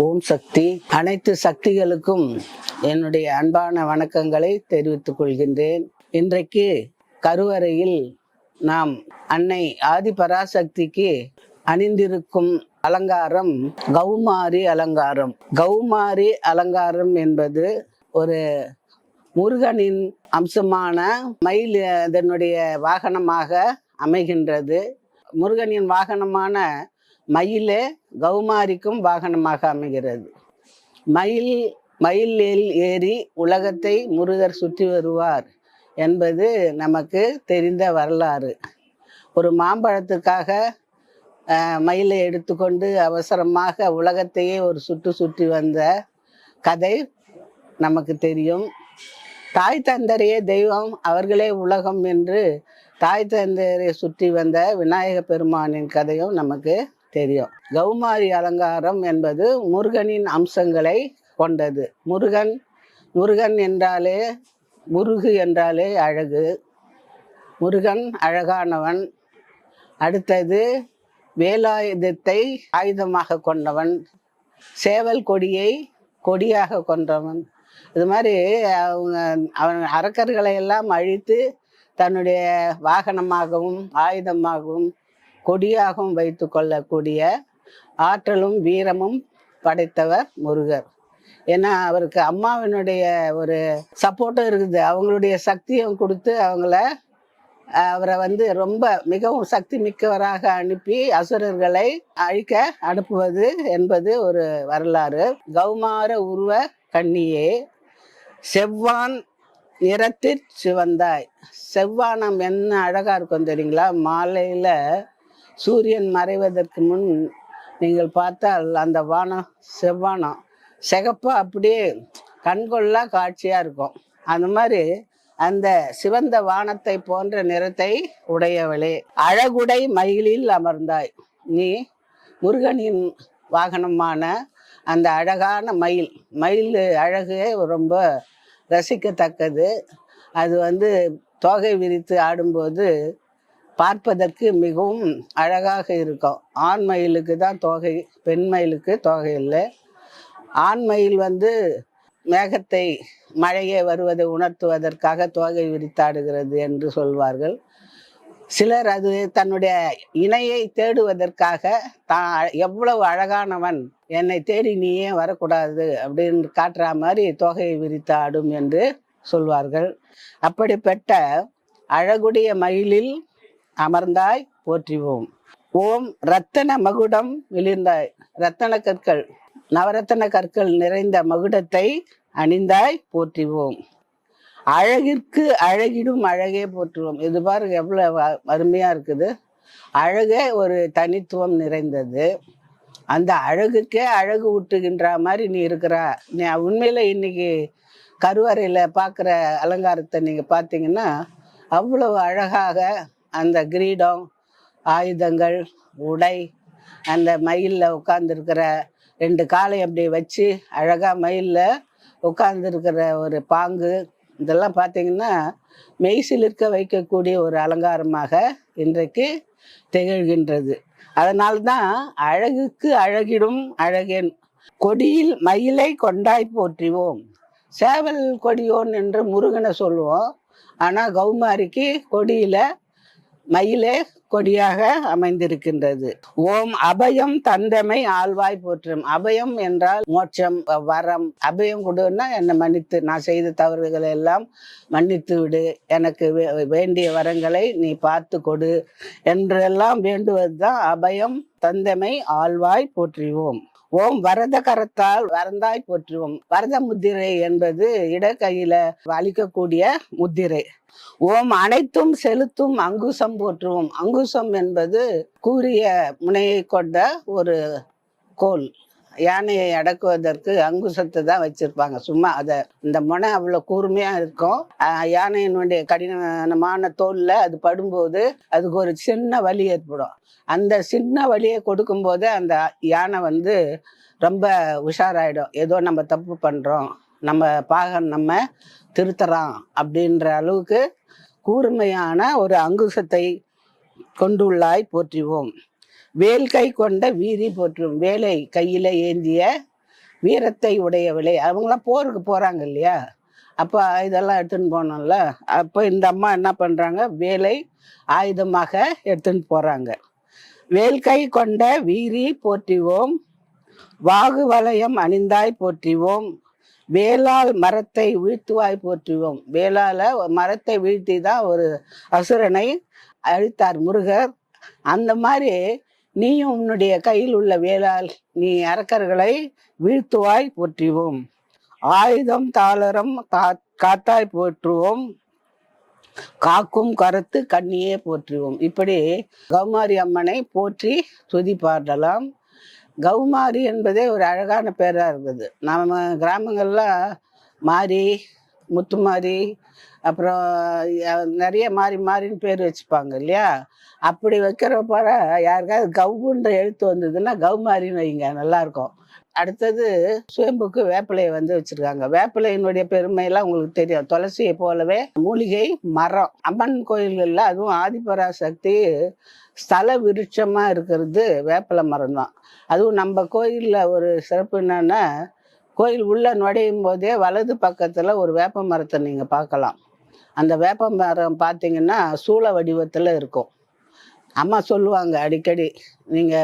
ஓம் சக்தி. அனைத்து சக்திகளுக்கும் என்னுடைய அன்பான வணக்கங்களை தெரிவித்துக் கொள்கின்றேன். இன்றைக்கு கருவறையில் நாம் அன்னை ஆதிபராசக்திக்கு அணிந்திருக்கும் அலங்காரம் கௌமாரி அலங்காரம். கௌமாரி அலங்காரம் என்பது ஒரு முருகனின் அம்சமான மயில் அதனுடைய வாகனமாக அமைகின்றது. முருகனின் வாகனமான மயிலே கௌமாரிக்கும் வாகனமாக அமைகிறது. மயில் மயிலில் ஏறி உலகத்தை முருகர் சுற்றி வருவார் என்பது நமக்கு தெரிந்த வரலாறு. ஒரு மாம்பழத்துக்காக மயிலை எடுத்துக்கொண்டு அவசரமாக உலகத்தையே ஒரு சுற்று சுற்றி வந்த கதை நமக்கு தெரியும். தாய் தந்தரையே தெய்வம் அவர்களே உலகம் என்று தாய் தந்தரையை சுற்றி வந்த விநாயக பெருமானின் கதையும் நமக்கு தெரியும். கௌமாரி அலங்காரம் என்பது முருகனின் அம்சங்களை கொண்டது. முருகன் முருகன் என்றாலே முருகு என்றாலே அழகு. முருகன் அழகானவன். அடுத்தது வேலாயுதத்தை ஆயுதமாக கொண்டவன். சேவல் கொடியை கொடியாக கொண்டவன் இது மாதிரி அவங்க அவன் அரக்கர்களை எல்லாம் அழித்து தன்னுடைய வாகனமாகவும் ஆயுதமாகவும் கொடியாகவும் வைத்து கொள்ளக்கூடிய ஆற்றலும் வீரமும் படைத்தவர் முருகர். ஏன்னா அவருக்கு அம்மாவினுடைய ஒரு சப்போர்ட்டும் இருக்குது. அவங்களுடைய சக்தியும் கொடுத்து அவங்கள அவரை வந்து ரொம்ப மிகவும் சக்தி மிக்கவராக அனுப்பி அசுரர்களை அழிக்க அனுப்புவது என்பது ஒரு வரலாறு. கௌமார உருவ கண்ணியே செவ்வான் நிறத்தில் சிவந்தாய். செவ்வானம் என்ன அழகாக இருக்கும் தெரியுங்களா? மாலையில் சூரியன் மறைவதற்கு முன் நீங்கள் பார்த்தால் அந்த வானம் செவ்வானம் சிகப்பாக அப்படியே கண்கொள்ளா காட்சியாக இருக்கும். அந்த மாதிரி அந்த சிவந்த வானத்தை போன்ற நிறத்தை உடையவளே. அழகுடை மயிலில் அமர்ந்தாய். நீ முருகனின் வாகனமான அந்த அழகான மயில். மயில் அழகு ரொம்ப ரசிக்கத்தக்கது. அது வந்து தோகை விரித்து ஆடும்போது பார்ப்பதற்கு மிகவும் அழகாக இருக்கும். ஆண் மயிலுக்கு தான் தோகை பெண் மயிலுக்கு தோகை இல்லை. ஆண் மயில் வந்து மேகத்தை மழையே வருவதை உணர்த்துவதற்காக தோகை விரித்தாடுகிறது என்று சொல்வார்கள். சிலர் அது தன்னுடைய இணையை தேடுவதற்காக தான் எவ்வளவு அழகானவன் என்னை தேடி நீ ஏன் வரக்கூடாது அப்படின்னு காட்டுற மாதிரி தொகையை விரித்து ஆடும் என்று சொல்வார்கள். அப்படிப்பட்ட அழகுடைய மயிலில் அமர்ந்தாய் போற்றிவோம். ஓம் ரத்தன மகுடம் விளிர்ந்தாய் ரத்தன கற்கள் நவரத்தன கற்கள் நிறைந்த மகுடத்தை அணிந்தாய் போற்றிவோம். அழகிற்கு அழகிடும் அழகே போற்றுவோம். இது பாருங்க எவ்வளோ அ- அருமையா இருக்குது. அழகே ஒரு தனித்துவம் நிறைந்தது. அந்த அழகுக்கே அழகு ஊட்டுகின்ற மாதிரி நீ இருக்கிற நீ உண்மையில இன்னைக்கு கருவறையில் பார்க்குற அலங்காரத்தை நீங்கள் பார்த்தீங்கன்னா அவ்வளவு அழகாக அந்த கிரீடம் ஆயுதங்கள் உடை அந்த மயிலில் உட்காந்துருக்கிற ரெண்டு காலை அப்படி வச்சு அழகாக மயிலில் உட்காந்துருக்கிற ஒரு பாங்கு. இதெல்லாம் பார்த்தீங்கன்னா மெய்சிலிருக்க வைக்கக்கூடிய ஒரு அலங்காரமாக இன்றைக்கு திகழ்கின்றது. அதனால்தான் அழகுக்கு அழகிடும் அழகேன். கொடியில் மயிலை கொண்டாய் போற்றிவோம். சேவல் கொடியோன் என்று முருகனை சொல்லுவோம். ஆனால் கௌமாரிக்கு கொடியில் மயிலே கொடியாக அமைந்திருக்கின்றது. ஓம் அபயம் தந்தமை ஆழ்வாய் போற்றும். அபயம் என்றால் மோட்சம் வரம். அபயம் கொடுன்னா என்னை மன்னித்து நான் செய்த தவறுகளை எல்லாம் மன்னித்து விடு. எனக்கு வே- வேண்டிய வரங்களை நீ பார்த்து கொடு. என்றெல்லாம் வேண்டுவது தான் அபயம் தந்தமை ஆழ்வாய் போற்றுவோம். ஓம் வரத கரத்தால் வரந்தாய் போற்றுவோம். வரத முத்திரை என்பது இடக்கையில அளிக்கக்கூடிய முத்திரை. ஓம் அனைத்தும் செலுத்தும் அங்குசம் போற்றுவோம். அங்குசம் என்பது கூறிய முனையை கொண்ட ஒரு கோல். யானையை அடக்குவதற்கு அங்குசத்தை தான் வச்சிருப்பாங்க. சும்மா அதை இந்த முனை அவ்வளோ கூர்மையா இருக்கும். யானையினுடைய கடினமான தோல்ல அது படும்போது அதுக்கு ஒரு சின்ன வலி ஏற்படும். அந்த சின்ன வலியை கொடுக்கும்போது அந்த யானை வந்து ரொம்ப உஷாராயிடும். ஏதோ நம்ம தப்பு பண்ணுறோம் நம்ம பாகன் நம்ம திருத்தறோம் அப்படின்ற அளவுக்கு கூர்மையான ஒரு அங்குசத்தை கொண்டுள்ளாய் போற்றுவோம். வேல் கை கொண்ட வீதி போற்றுவோம் வேலை கையில் ஏந்திய வீரத்தை உடையவில்லை அவங்களாம் போருக்கு போகிறாங்க இல்லையா? அப்போ இதெல்லாம் எடுத்துன்னு போனோம்ல. அப்போ இந்த அம்மா என்ன பண்ணுறாங்க வேலை ஆயுதமாக எடுத்துன்னு போகிறாங்க வேல்கை கொண்ட வீரி போற்றிவோம். வாகு வலயம் அணிந்தாய் போற்றிவோம். வேளால் மரத்தை வீழ்த்துவாய் போற்றுவோம். வேளால மரத்தை வீழ்த்தி தான் ஒரு அசுரனை அழித்தார் முருகர். அந்த மாதிரி நீயும் உன்னுடைய கையில் உள்ள வேளால் நீ அரக்கர்களை வீழ்த்துவாய் போற்றுவோம். ஆயுதம் தாளரம் காத்தாய் போற்றுவோம். காக்கும் கருத்து கண்ணியே போற்றுவோம். இப்படி கௌமாரி அம்மனை போற்றி துதி பாடலாம். கௌமாரி என்பதே ஒரு அழகான பேராக இருக்குது நம்ம கிராமங்கள்ல மாரி முத்துமாரி அப்புறம் நிறைய மாறி மாறின்னு பேர் வச்சுப்பாங்க இல்லையா? அப்படி வைக்கிறப்ப யாருக்காவது கவுன்ற எழுத்து வந்ததுன்னா கவுமாரின்னு வைங்க நல்லாயிருக்கும் அடுத்தது சுயம்புக்கு வேப்பிலையை வந்து வச்சிருக்காங்க. வேப்பிலையினுடைய பெருமையெல்லாம் உங்களுக்கு தெரியும். துளசியை போலவே மூலிகை மரம். அம்மன் கோயில்களில் அதுவும் ஆதிபராசக்தி ஸ்தல விருட்சமாக இருக்கிறது வேப்பிலை மரம் தான் அதுவும் நம்ம கோயிலில் ஒரு சிறப்பு என்னன்னா கோயில் உள்ள நுழையும் போதே வலது பக்கத்துல ஒரு வேப்ப மரத்தை நீங்க பார்க்கலாம். அந்த வேப்ப மரம் பார்த்தீங்கன்னா சூள வடிவத்துல இருக்கும். அம்மா சொல்லுவாங்க அடிக்கடி நீங்க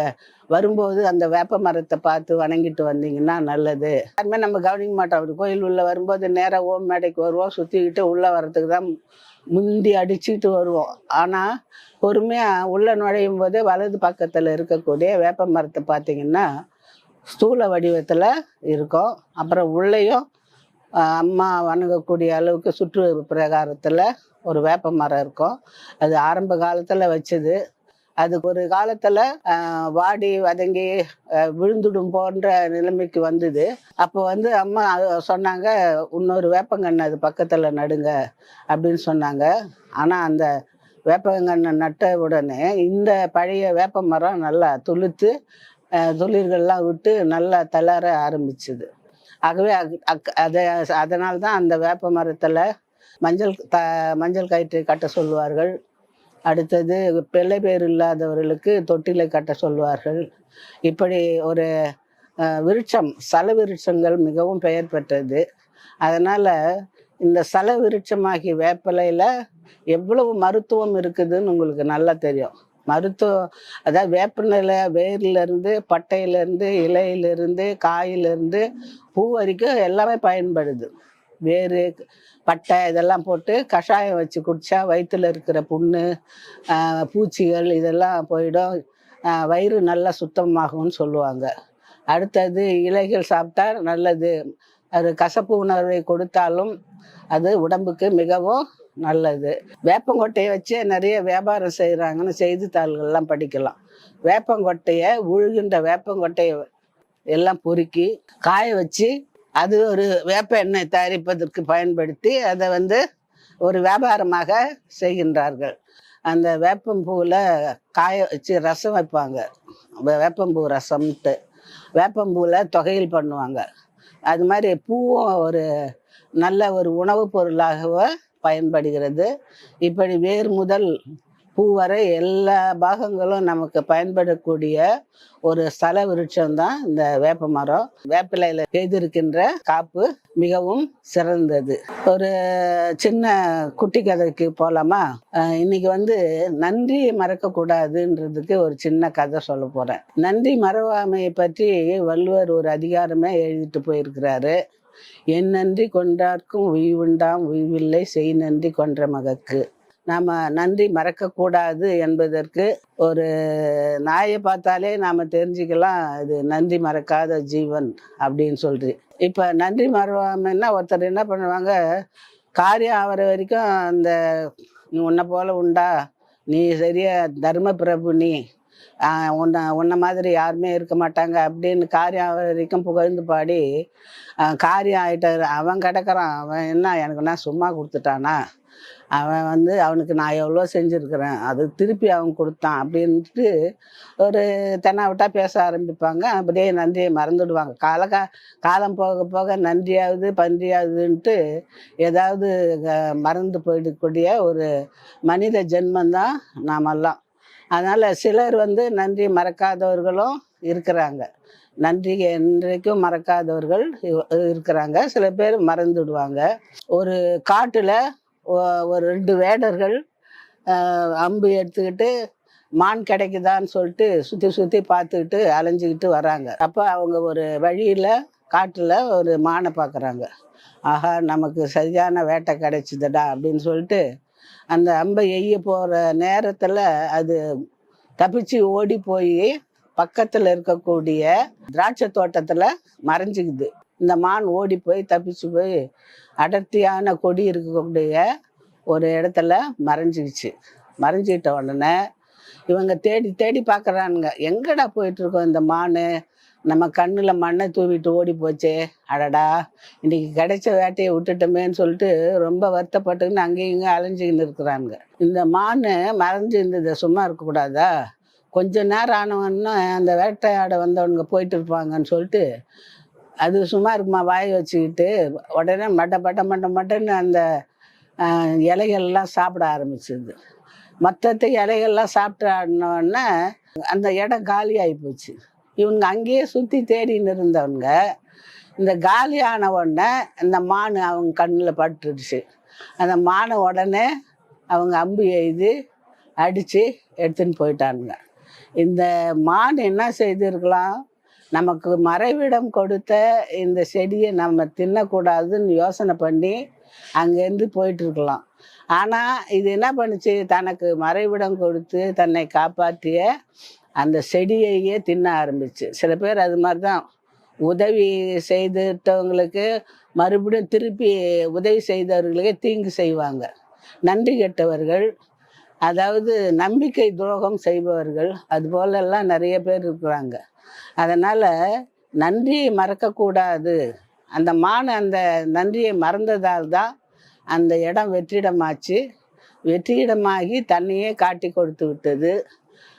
வரும்போது அந்த வேப்ப மரத்தை பார்த்து வணங்கிட்டு வந்தீங்கன்னா நல்லது. யாருமே நம்ம கவனிக்க மாட்டோம். அப்படி கோயில் உள்ள வரும்போது நேராக ஓம் மேடைக்கு வருவோம். சுற்றிக்கிட்டு உள்ள வர்றதுக்கு தான் முந்தி அடிச்சுட்டு வருவோம். ஆனால் பொறுமையாக உள்ள நுழையும் போதே வலது பக்கத்தில் இருக்கக்கூடிய வேப்ப மரத்தை பார்த்தீங்கன்னா ஸ்தூல வடிவத்தில் இருக்கும். அப்புறம் உள்ளேயும் அம்மா வணங்கக்கூடிய அளவுக்கு சுற்று பிரகாரத்தில் ஒரு வேப்ப மரம் இருக்கும். அது ஆரம்ப காலத்தில் வச்சது. அதுக்கு ஒரு காலத்தில் வாடி வதங்கி விழுந்துடும் போன்ற நிலைமைக்கு வந்தது. அப்போ வந்து அம்மா சொன்னாங்க இன்னொரு வேப்பங்கன்று அது பக்கத்தில் நடுங்க அப்படின்னு சொன்னாங்க. ஆனால் அந்த வேப்பங்கன்று நட்ட உடனே இந்த பழைய வேப்ப மரம் நல்லா துளுத்து தொழில்கள்லாம் துளிர்கள்லாம் விட்டு நல்லா தளர ஆரம்பிச்சுது. ஆகவே அக்- அதை அதனால தான் அந்த வேப்ப மரத்தில் மஞ்சள் த மஞ்சள் கயிற்று கட்ட சொல்லுவார்கள். அடுத்தது பிள்ளை பேர் இல்லாதவர்களுக்கு தொட்டிலை கட்ட சொல்வார்கள் இப்படி ஒரு விருட்சம் சல விருட்சங்கள் மிகவும் பெயர் பெற்றது. அதனால் இந்த சல விருட்சமாகிய வேப்பிலையில் எவ்வளவு மருத்துவம் இருக்குதுன்னு உங்களுக்கு நல்லா தெரியும். மருத்துவம் அதாவது வேப்பநிலை வேர்லேருந்து பட்டையிலேருந்து இலையிலேருந்து காயிலேருந்து பூ வரைக்கும் எல்லாமே பயன்படுது. வேறு பட்டை இதெல்லாம் போட்டு கஷாயம் வச்சு குடித்தா வயிற்றில் இருக்கிற புண்ணு பூச்சிகள் இதெல்லாம் போயிடும். வயிறு நல்லா சுத்தமாகும்னு சொல்லுவாங்க. அடுத்தது இலைகள் சாப்பிட்டா நல்லது. அது கசப்பு உணர்வை கொடுத்தாலும் அது உடம்புக்கு மிகவும் நல்லது. வேப்பங்கொட்டையை வச்சு நிறைய வியாபாரம் செய்கிறாங்கன்னு செய்தித்தாள்கள்லாம் படிக்கலாம். வேப்பங்கொட்டையை உழுகின்ற வேப்பங்கொட்டையை எல்லாம் பொறுக்கி காய வச்சு அது ஒரு வேப்ப எண்ணெய் தயாரிப்பதற்கு பயன்படுத்தி அதை வந்து ஒரு வியாபாரமாக செய்கின்றார்கள். அந்த வேப்பம்பூவில் காய வச்சு ரசம் வைப்பாங்க. வேப்பம்பூ ரசம்ன்ட்டு. வேப்பம்பூவில் தொகையில் பண்ணுவாங்க. அது மாதிரி பூவும் ஒரு நல்ல ஒரு உணவுப் பொருளாகவோ பயன்படுகிறது. இப்படி வேர் முதல் பூ வரை எல்லா பாகங்களும் நமக்கு பயன்படக்கூடிய ஒரு ஸ்தல விருட்சம் தான் இந்த வேப்ப மரம். வேப்பிலையில் செய்திருக்கின்ற காப்பு மிகவும் சிறந்தது. ஒரு சின்ன குட்டி கதைக்கு போலாமா? இன்னைக்கு வந்து நன்றி மறக்கக்கூடாதுன்றதுக்கு ஒரு சின்ன கதை சொல்ல போகிறேன் நன்றி மறவாமையை பற்றி வள்ளுவர் ஒரு அதிகாரமே எழுதிட்டு போயிருக்கிறாரு. என் நன்றி கொண்டார்க்கும் உய்வுண்டாம் உய்வில்லை செய் நன்றி கொன்ற மகக்கு நாம் நன்றி மறக்கக்கூடாது என்பதற்கு ஒரு நாயை பார்த்தாலே நாம தெரிஞ்சுக்கலாம் இது நன்றி மறக்காத ஜீவன் அப்படின்னு சொல்லி இப்போ நன்றி மறவாமைன்னா ஒருத்தர் என்ன பண்ணுவாங்க காரியம் ஆகிற வரைக்கும் அந்த நீ உன்னை போல உண்டா நீ சரியா தர்ம பிரபு நீ உன்னை உன்னை மாதிரி யாருமே இருக்க மாட்டாங்க அப்படின்னு காரியம் வரைக்கும் புகழ்ந்து பாடி காரியம் ஆயிட்டாரு. அவன் கிடக்குறான். அவன் என்ன எனக்கு நான் சும்மா கொடுத்துட்டானா? அவன் வந்து அவனுக்கு நான் எவ்வளோ செஞ்சுருக்கிறேன்? அது திருப்பி அவன் கொடுத்தான் அப்படின்ட்டு ஒரு தென்னாவிட்டா பேச ஆரம்பிப்பாங்க. அப்படியே நன்றியை மறந்துடுவாங்க. கால காலம் போக போக நன்றியாவது பன்றியாவதுன்ட்டு ஏதாவது மறந்து போயிடக்கூடிய ஒரு மனித ஜென்மந்தான் நாமெல்லாம். அதனால் சிலர் வந்து நன்றி மறக்காதவர்களும் இருக்கிறாங்க. நன்றி என்றைக்கும் மறக்காதவர்கள் இருக்கிறாங்க. சில பேர் மறந்துடுவாங்க. ஒரு காட்டில் ஒரு ரெண்டு வேடர்கள் அம்பு எடுத்துக்கிட்டு மான் கிடைக்குதான்னு சொல்லிட்டு சுற்றி சுற்றி பார்த்துக்கிட்டு அலைஞ்சிக்கிட்டு வராங்க. அப்போ அவங்க ஒரு வழியில் காட்டில் ஒரு மானை பார்க்குறாங்க. ஆஹா நமக்கு சரியான வேட்டை கிடைச்சிதடா அப்படின்னு சொல்லிட்டு அந்த அம்பை எய்ய போகிற நேரத்தில் அது தப்பிச்சு ஓடி போய் பக்கத்தில் இருக்கக்கூடிய திராட்சை தோட்டத்தில் மறைஞ்சிக்குது. இந்த மான் ஓடி போய் தப்பிச்சு போய் அடர்த்தியான கொடி இருக்கக்கூடிய ஒரு இடத்துல மறைஞ்சிக்கிச்சு மறைஞ்சிக்கிட்ட உடனே இவங்க தேடி தேடி பார்க்குறானுங்க எங்கடா போயிட்டு இருக்கோம் இந்த மான்? நம்ம கண்ணில் மண்ணை தூவிட்டு ஓடி போச்சே. அடடா இன்னைக்கு கிடைச்ச வேட்டையை விட்டுட்டோமேன்னு சொல்லிட்டு ரொம்ப வருத்தப்பட்டுக்கின்னு அங்கேயும் இங்கே அலைஞ்சிக்கின்னு இருக்கிறாங்க. இந்த மான் மறைஞ்சு இருந்தது சும்மா இருக்கக்கூடாதா? கொஞ்ச நேரம் ஆனவன்னா அந்த வேட்டையாட வந்தவனுங்க போயிட்டு இருப்பாங்கன்னு சொல்லிட்டு அது சும்மா இருக்குமா வாய் வச்சுக்கிட்டு உடனே மட்ட மட்ட மட்ட மட்டன்னு அந்த இலைகள்லாம் சாப்பிட ஆரம்பிச்சிது. மற்ற இலைகள்லாம் சாப்பிட்டாடினோடனே அந்த இடம் காலி ஆகி போச்சு. இவங்க அங்கேயே சுற்றி தேடின்னு இருந்தவங்க இந்த காலியான உடனே இந்த மான் அவங்க கண்ணில் பட்டுடுச்சு அந்த மானை உடனே அவங்க அம்பு எய்து அடித்து எடுத்துன்னு போயிட்டானுங்க. இந்த மான் என்ன செய்திருக்கலாம்? நமக்கு மறைவிடம் கொடுத்த இந்த செடியை நம்ம தின்னக்கூடாதுன்னு யோசனை பண்ணி அங்கேருந்து போயிட்டுருக்கலாம். ஆனால் இது என்ன பண்ணுச்சு? தனக்கு மறைவிடம் கொடுத்து தன்னை காப்பாற்றிய அந்த செடியையே தின்ன ஆரம்பிச்சு. சில பேர் அது மாதிரி தான் உதவி செய்துட்டவங்களுக்கு மறுபடியும் திருப்பி உதவி செய்தவர்களுக்கே தீங்கு செய்வாங்க. நன்றி கெட்டவர்கள் அதாவது நம்பிக்கை துரோகம் செய்பவர்கள் அது போலெல்லாம் நிறைய பேர் இருக்கிறாங்க. அதனால் நன்றியை மறக்கக்கூடாது. அந்த மான் அந்த நன்றியை மறந்ததால் தான் அந்த இடம் வெற்றிடமாச்சு. வெற்றிடமாகி தன்னையே காட்டி கொடுத்து விட்டது.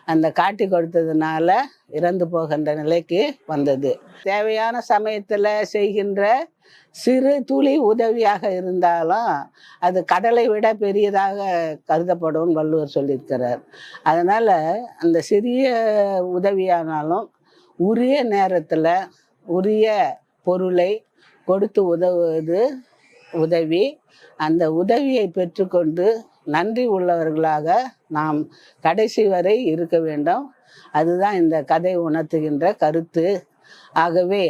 அந்த காட்டி கொடுத்ததுனால இறந்து போகின்ற நிலைக்கு வந்தது. தேவையான சமயத்தில் செய்கின்ற சிறு துளி உதவியாக இருந்தாலும் அது கடலை விட பெரியதாக கருதப்படும் வள்ளுவர் சொல்லியிருக்கிறார். அதனால் அந்த சிறிய உதவியானாலும் உரிய நேரத்தில் உரிய பொருளை கொடுத்து உதவுவது உதவி. அந்த உதவியை பெற்றுக்கொண்டு நன்றி உள்ளவர்களாக நாம் கடைசி வரை இருக்க வேண்டும். அதுதான் இந்த கதை உணர்த்துகின்ற கருத்து. ஆகவே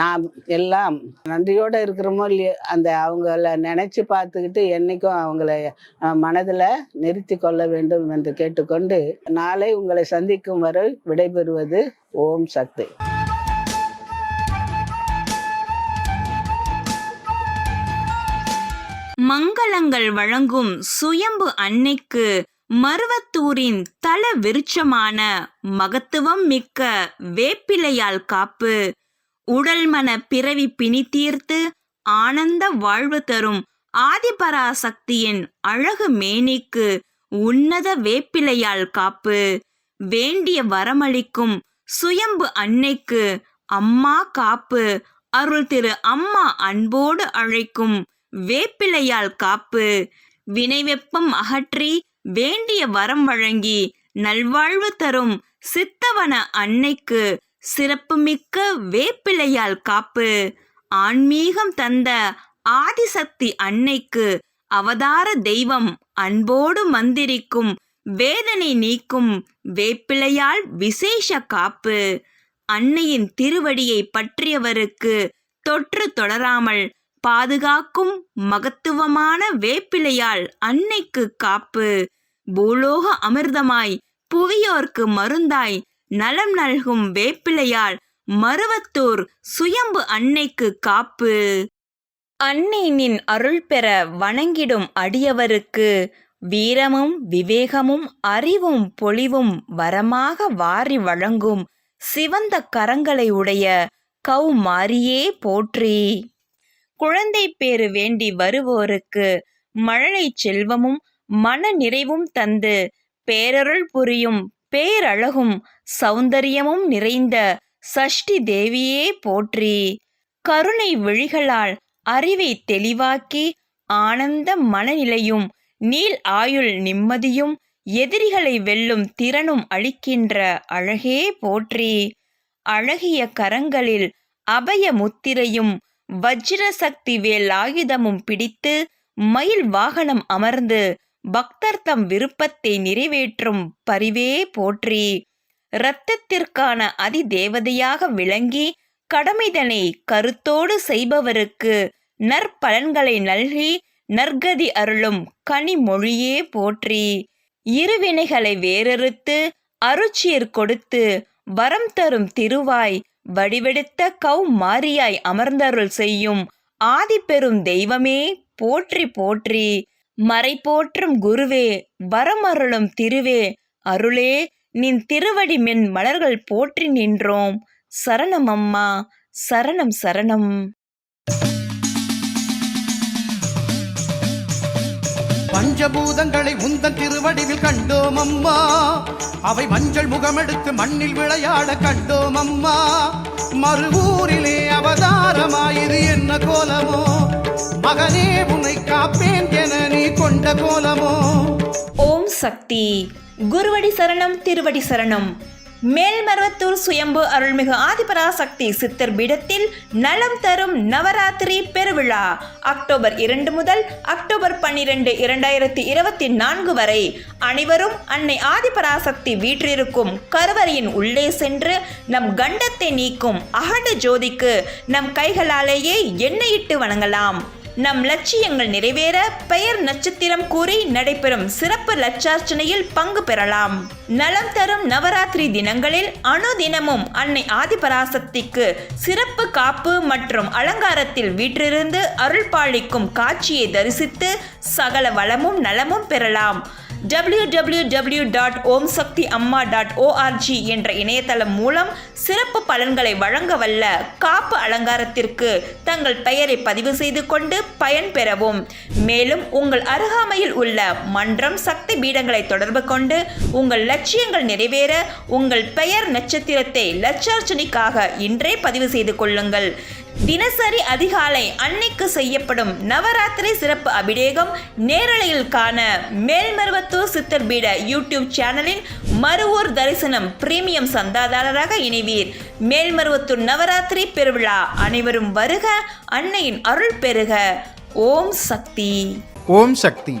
நாம் எல்லாம் நன்றியோடு இருக்கிறோமோ இல்லையோ அந்த அவங்கள நினச்சி பார்த்துக்கிட்டு என்றைக்கும் அவங்கள மனதில் நிறுத்தி கொள்ள வேண்டும் என்று கேட்டுக்கொண்டு நாளை உங்களை சந்திக்கும் வரை விடைபெறுவது ஓம் சக்தி. மங்களங்கள் வழங்கும் சுயம்பு அன்னைக்கு மருவத்தூரின் தல விருட்சமான மகத்துவம் மிக்க வேப்பிலையால் காப்பு. உடல் மன பிறவி பிணி தீர்த்து ஆனந்த வாழ்வு தரும் ஆதிபராசக்தியின் அழகு மேனிக்கு உன்னத வேப்பிலையால் காப்பு. வேண்டிய வரமளிக்கும் சுயம்பு அன்னைக்கு அம்மா காப்பு. அருள் திரு அம்மா அன்போடு அழைக்கும் வேப்பிலையால் காப்பு. வினை வெப்பம் அகற்றி வேண்டிய வரம் வழங்கி நல்வாழ்வு தரும் சித்தவன அன்னைக்கு சிறப்புமிக்க வேப்பிலையால் காப்பு. ஆன்மீகம் தந்த ஆதிசக்தி அன்னைக்கு அவதார தெய்வம் அன்போடு மந்திரிக்கும் வேதனை நீக்கும் வேப்பிலையால் விசேஷ காப்பு. அன்னையின் திருவடியை பற்றியவருக்கு தொற்று தொடராமல் பாதுகாக்கும் மகத்துவமான வேப்பிலையால் அன்னைக்கு காப்பு. பூலோக அமிர்தமாய் புவியோர்க்கு மருந்தாய் நலம் நல்கும் வேப்பிலையால் மருவத்தூர் சுயம்பு அன்னைக்கு காப்பு. அன்னை நின் அருள் பெற வணங்கிடும் அடியவருக்கு வீரமும் விவேகமும் அறிவும் பொலிவும் வரமாக வாரி வழங்கும் சிவந்த கரங்களை உடைய கௌமாரியே போற்றி. குழந்தை பேறு வேண்டி வருவோருக்கு மழலை செல்வமும் மன நிறைவும் தந்து பேரருள் புரியும் பேரழகும் சௌந்தரியமும் நிறைந்த சஷ்டி தேவியே போற்றி. கருணை விழிகளால் அறிவை தெளிவாக்கி ஆனந்த மனநிலையும் நீள் ஆயுள் நிம்மதியும் எதிரிகளை வெல்லும் திறனும் அளிக்கின்ற அழகே போற்றி. அழகிய கரங்களில் அபய முத்திரையும் வஜ்ர சக்தி வேலாயுதமும் பிடித்து மயில் வாகனம் அமர்ந்து பக்தர் தம் விருப்பத்தை நிறைவேற்றும் பரிவே போற்றி. இரத்தத்திற்கான அதிதேவதையாக விளங்கி கடமைதனை கருத்தோடு செய்பவருக்கு நற்பலன்களை நல்கி நற்கதி அருளும் கனிமொழியே போற்றி. இருவினைகளை வேறறுத்து அருட்சியர் கொடுத்து வரம் தரும் திருவாய் வடிவெடுத்த கௌ மாரியாய் அமர்ந்தருள் செய்யும் ஆதிப்பெரும் தெய்வமே போற்றி போற்றி. மறை போற்றும் குருவே வரமருளும் திருவே. அருளே நின் திருவடி மென் மலர்கள் போற்றி நின்றோம். சரணம் அம்மா சரணம் சரணம். பஞ்சபூதங்களை உந்தன் திருவடிவில் கண்டோம் அம்மா அவை மஞ்சள் முகமெடுத்து மண்ணில் விளையாட கண்டோம் அம்மா மறுவூரிலே அவதாரமாயிரு என்ன கோலமோ. மகனே உன்னை காப்பேன் என நீ கொண்ட கோலமோ. ஓம் சக்தி. குருவடி சரணம் திருவடி சரணம். மேல்மருவத்தூர் சுயம்பு அருள்மிகு ஆதிபராசக்தி சித்தர் பீடத்தில் நலம் தரும் நவராத்திரி பெருவிழா. அக்டோபர் இரண்டு முதல் அக்டோபர் பன்னிரண்டு இரண்டாயிரத்தி இருபத்தி நான்கு வரை அனைவரும் அன்னை ஆதிபராசக்தி வீற்றிருக்கும் கருவறையின் உள்ளே சென்று நம் கண்டத்தை நீக்கும் அகண்ட ஜோதிக்கு நம் கைகளாலேயே எண்ணெயிட்டு வணங்கலாம். நம் லட்சியங்கள் நிறைவேற பெயர் நட்சத்திரம் கூறி நடைபெறும் சிறப்பு லட்சார்ச்சனையில் பங்கு பெறலாம். நலம் தரும் நவராத்திரி தினங்களில் அனுதினமும் அன்னை ஆதிபராசக்திக்கு சிறப்பு காப்பு மற்றும் அலங்காரத்தில் வீற்றிருந்து அருள் பாலிக்கும் காட்சியை தரிசித்து சகல வளமும் நலமும் பெறலாம். W W W dot Om Sakthi Amma dot ORG என்ற இணையதளம் மூலம் சிறப்பு பலன்களை வழங்க வல்ல காப்பு அலங்காரத்திற்கு தங்கள் பெயரை பதிவு செய்து கொண்டு பயன்பெறவும் மேலும் உங்கள் அருகாமையில் உள்ள மன்றம் சக்தி பீடங்களை தொடர்பு கொண்டு உங்கள் லட்சியங்கள் நிறைவேற உங்கள் பெயர் நட்சத்திரத்தை லட்சார்ச்சனைக்காக இன்றே பதிவு செய்து கொள்ளுங்கள். தினசரி அதிகாலை அன்னைக்கு செய்யப்படும் நவராத்திரி சிறப்பு அபிஷேகம் நேரலையில் காண மேல்மருவத்தூர் சித்தர் பீட யூடியூப் சேனலின் மறுவூர் தரிசனம் பிரீமியம் சந்தாதாரராக இணைவீர். மேல்மருவத்தூர் நவராத்திரி பெருவிழா அனைவரும் வருக அன்னையின் அருள் பெறுக ஓம் சக்தி. ஓம் சக்தி.